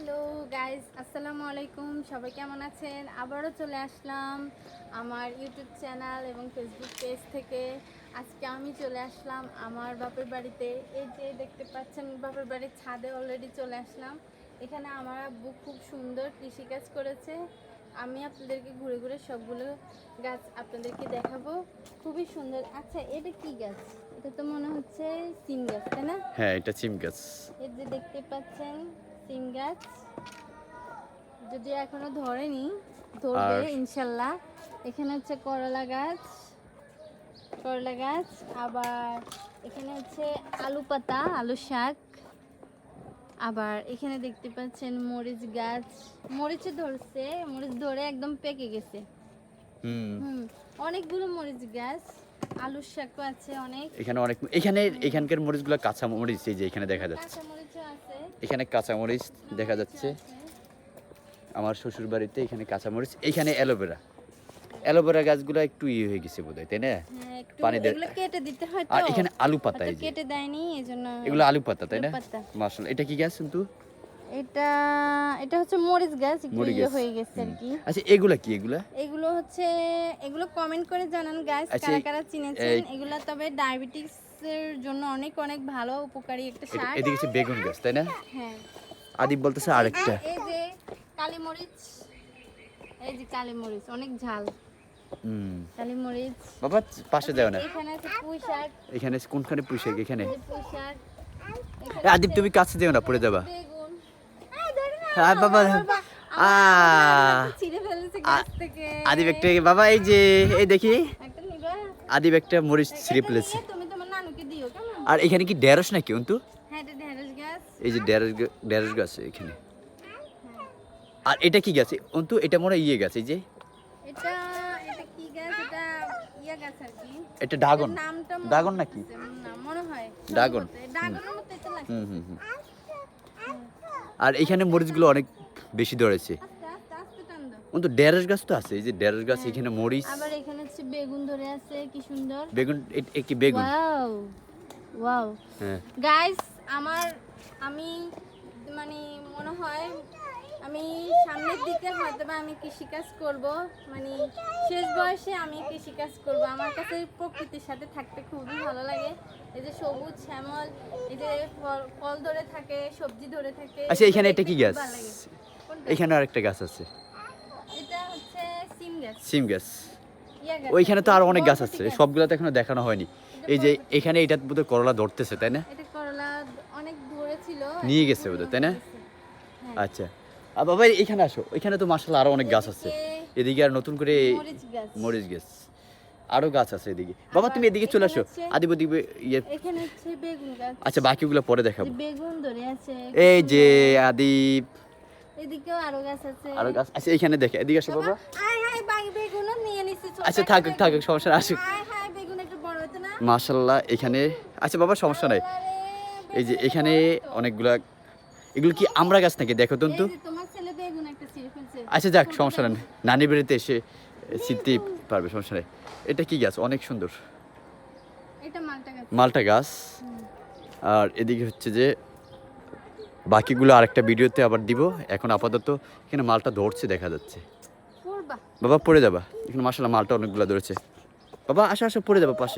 Hello guys আসসালামু আলাইকুম সবাই কেমন আছেন? আবারও চলে আসলাম আমার ইউটিউব চ্যানেল এবং ফেসবুক পেজ থেকে। আজকে আমি চলে আসলাম আমার বাপের বাড়িতে। এই যে দেখতে পাচ্ছেন, বাপের বাড়ির ছাদে অলরেডি চলে আসলাম। এখানে আমার আব্বু খুব সুন্দর কৃষিকাজ করেছে। আমি আপনাদেরকে ঘুরে ঘুরে সবগুলো গাছ আপনাদেরকে দেখাবো। খুবই সুন্দর। আচ্ছা এটা কি গাছ? এটা তো মনে হচ্ছে সিম গাছ তাই না? হ্যাঁ এটা চিম গাছ। এই যে দেখতে পাচ্ছেন সিম গাছ। যদি এখনও ধরেনি ধরবে ইনশাল্লাহ। এখানে হচ্ছে করলা গাছ করলা গাছ আবার এখানে হচ্ছে আলু পাতা আলু শাক। আবার এখানে দেখতে পাচ্ছেন মরিচ গাছ। মরিচে ধরছে মরিচ ধরে একদম পেকে গেছে। হুম। হুম অনেকগুলো মরিচ গাছ আলুর শাকও আছে অনেক। এখানে অনেক এখানে এখানকার মরিচগুলো কাঁচা মরিচ এই যে এখানে দেখা যাচ্ছে। এখানে কাঁচা মরিচ দেখা যাচ্ছে। আমার শ্বশুর বাড়িতে এখানে কাঁচা মরিচ এখানে অ্যালোভেরা। অ্যালোভেরা গাছগুলো একটু ইয়ে হয়ে গেছে বোধহয় তাই না? হ্যাঁ পানি কেটে দিতে হয় আর এখানে আলু পাতা কেটে দেয়নি এজন্য এগুলো আলু পাতা তাই না? এটা কি গাছ কিন্তু এটা এটা হচ্ছে মরিচ গাছ একটু মরিচ ইয়ে গাছ। হয়ে গেছে আর কি। আচ্ছা এগুলা কি এগুলা? এগুলো হচ্ছে এগুলো কমেন্ট করে জানান গাছ আচ্ছা, কারা কারা চিনেছেন। এই- তবে ডায়াবেটিস এর জন্য অনেক অনেক ভালো উপকারী একটা এটা- শাক এদিকে হচ্ছে বেগুন গাছ তাই না? হ্যাঁ। আদিব বলতেছে আরেকটা। এই যে কালি মরিচ এই যে কালি মরিচ অনেক ঝাল। কালি মরিচ। বাবা পাশে যাও না। এখানে আছে পুঁই শাক। এখানে কোনখানে এখানে। পুঁই শাক। এখানে এ, তুমি কাছে যেও না পড়ে যাবা। হ্যাঁ, বাবা। আদিব একটা বাবা এই যে এই দেখি। আদিব একটা মরিচ ছিঁড়ে ফেলেছে। দিও আর এখানে কি ঢেঁড়স নাকি অন্তু? হ্যাঁ এই যে ঢেঁড়স ঢেঁড়স গাছ এখানে। আর এটা কি গাছ? অন্তু এটা মনে ইয়ে গাছ এই যে। এটা এটা কি গাছ এটা ইয়া গাছ আর কি। এটা ড্রাগন? নামটা ড্রাগন নাকি? না মনে হয়। ড্রাগন। ড্রাগনের মতো এটা লাগে। হুম হুম হুম। আর এখানে মরিচগুলো অনেক বেশি ধরেছে। ঢেঁড়স গাছ তো আছে এই যে ঢেঁড়স গাছ এখানে মরিচ। আবার এখানে হচ্ছে বেগুন ধরে আছে কি সুন্দর। বেগুন এ- এ বেগুন? Wow wow. হ্যাঁ। গাইস আমার আমি মানে মনে হয় আমি সামনের দিকে হয়তো বা আমি কৃষিকাজ করব। মানে শেষ বয়সে আমি কৃষিকাজ করব। আমার কাছে প্রকৃতির সাথে থাকতে খুবই ভালো লাগে। এই যে সবুজ শ্যামল এই যে ফল- ধরে থাকে সবজি ধরে থাকে আচ্ছা এখানে এটা কি গাছ। এখানে আরেকটা গাছ আছে। এটা হচ্ছে সিম গাছ। সিম গাছ। ওইখানে তো আরও অনেক গাছ আছে। সবগুলো তো এখনও দেখানো হয়নি। এই যে এখানে এটা বোধহয় করলা ধরতেছে তাই না? এটা করলা অনেক ধরেছিল নিয়ে গেছে বোধহয়, তাই না? হ্যাঁ। আচ্ছা। বাবা এখানে আসো। এখানে তো মার্শাল আরও অনেক গাছ আছে। এদিকে আর নতুন করে মরিচ গাছ। মরিচ গাছ। আরও গাছ আছে এদিকে। বাবা তুমি এদিকে চলে আসো। আদিব ইয়ে আচ্ছা বাকিগুলো পরে দেখাবো। এই যে আদিব। এদিকেও আরও গাছ আছে। আরও গাছ আচ্ছা এখানে দেখে এদিকে আসো বাবা। আচ্ছা থাকুক থাকুক সমস্যা আসুক। মাশাল্লাহ এখানে আচ্ছা বাবা সমস্যা নাই। এই যে এখানে অনেকগুলা এগুলো কি আমরা গাছ নাকি? দেখো তো আচ্ছা যাক সমস্যা নেই। নানি বাড়িতে এসে ছিটতে পারবে সমস্যা নেই। এটা কি গাছ? অনেক সুন্দর। মালটা গাছ। আর এদিকে হচ্ছে যে বাকিগুলো আরেকটা ভিডিওতে আবার দিব। এখন আপাতত এখানে মালটা ধরছে দেখা যাচ্ছে। বাবা পড়ে যাবা। এখানে মাসাল্লাহ মালটা অনেকগুলো ধরেছে। বাবা আসো আসো পড়ে যাবা পাশে।